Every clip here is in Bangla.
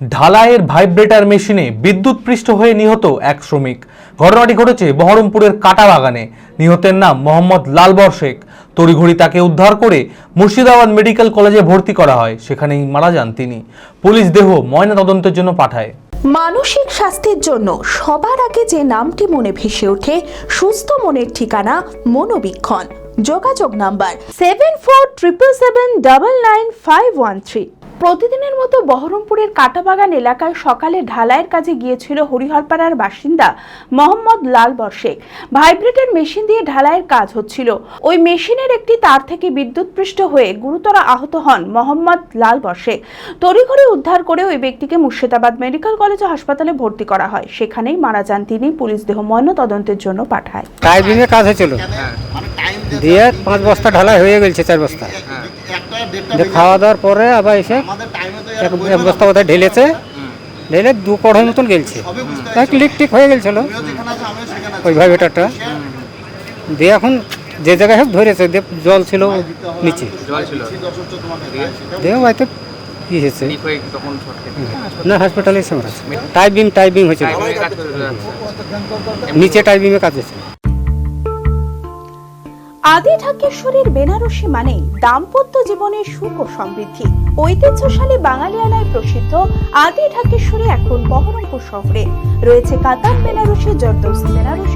ঢালাইয়ের ভাইব্রেটার মেশিনে বিদ্যুৎ পৃষ্ঠ হয়ে নিহত এক শ্রমিক। ঘটনাটি ঘটেছে বহরমপুরের কাটা বাগানে নিহতের নাম মোহাম্মদ লালবর শেখ। তড়িঘড়ি তাকে উদ্ধার করে মুর্শিদাবাদ মেডিকেল কলেজে ভর্তি করা হয়। সেখানেই মারা যান তিনি। পুলিশ দেহ ময়না তদন্তের জন্য পাঠায়। মানসিক স্বাস্থ্যের জন্য সবার আগে যে নামটি মনে ভেসে ওঠে, সুস্থ মনের ঠিকানা মনোবীক্ষণ। যোগাযোগ number seven four triple seven double nine five one three প্রতিদিনের মতো বহরমপুরের কাটাবাগান এলাকায় সকালে ঢালাইয়ের কাজে গিয়েছিল হরিহরপাড়ার বাসিন্দা মোহাম্মদ লাল বর্ষেক। ভাইব্রেটর মেশিন দিয়ে ঢালাইয়ের কাজ হচ্ছিল। ওই মেশিনের একটি তার থেকে বিদ্যুৎপৃষ্ট হয়ে গুরুতর আহত হন মোহাম্মদ লাল বর্ষেক। তড়িঘড়ি উদ্ধার করে ওই ব্যক্তিকে মুর্শিদাবাদ মেডিকেল কলেজ ও হাসপাতালে ভর্তি করা হয়। সেখানেই মারা যান তিনি। পুলিশ দেহ ময়না তদন্তের জন্য পাঠায়। কাজ হয়েছিল। দিয়ে পাঁচ বস্তা ঢালাই হয়ে গেছে চার বস্তা। দিয়ে খাওয়া দাওয়ার পরে আবার এসে এক এক বস্তা বোধহয় ঢেলেছে। ঢেলে দু কড়াই মতন গেলছে। লিক টিক হয়ে গেছিল ওই ভাইবেটারটা দিয়ে এখন যে জায়গায় হোক ধরেছে দিয়ে জল ছিল নিচে। জল ছিল। দিয়ে? হয়তো কি হয়েছে। হয়ে না হসপিটালে এসে টাইপিং টাইপিং হয়েছিল। নিচে টাইপিং এ কাজ হয়েছিল আদি ঢাকেশ্বরীর বেনারসি মানে দাম্পত্য জীবনের সুখ ও সমৃদ্ধি। ঐতিহ্যশালী বাঙালিয়ানায় প্রসিদ্ধ আদি ঢাকেশ্বরী এখন বহরমপুর শহরে। রয়েছে কাতার Banarasi zardozi Banarasi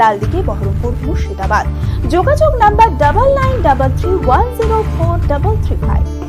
Laldighi, Baharampur, Murshidabad. যোগাযোগ number double nine double three one zero four double three five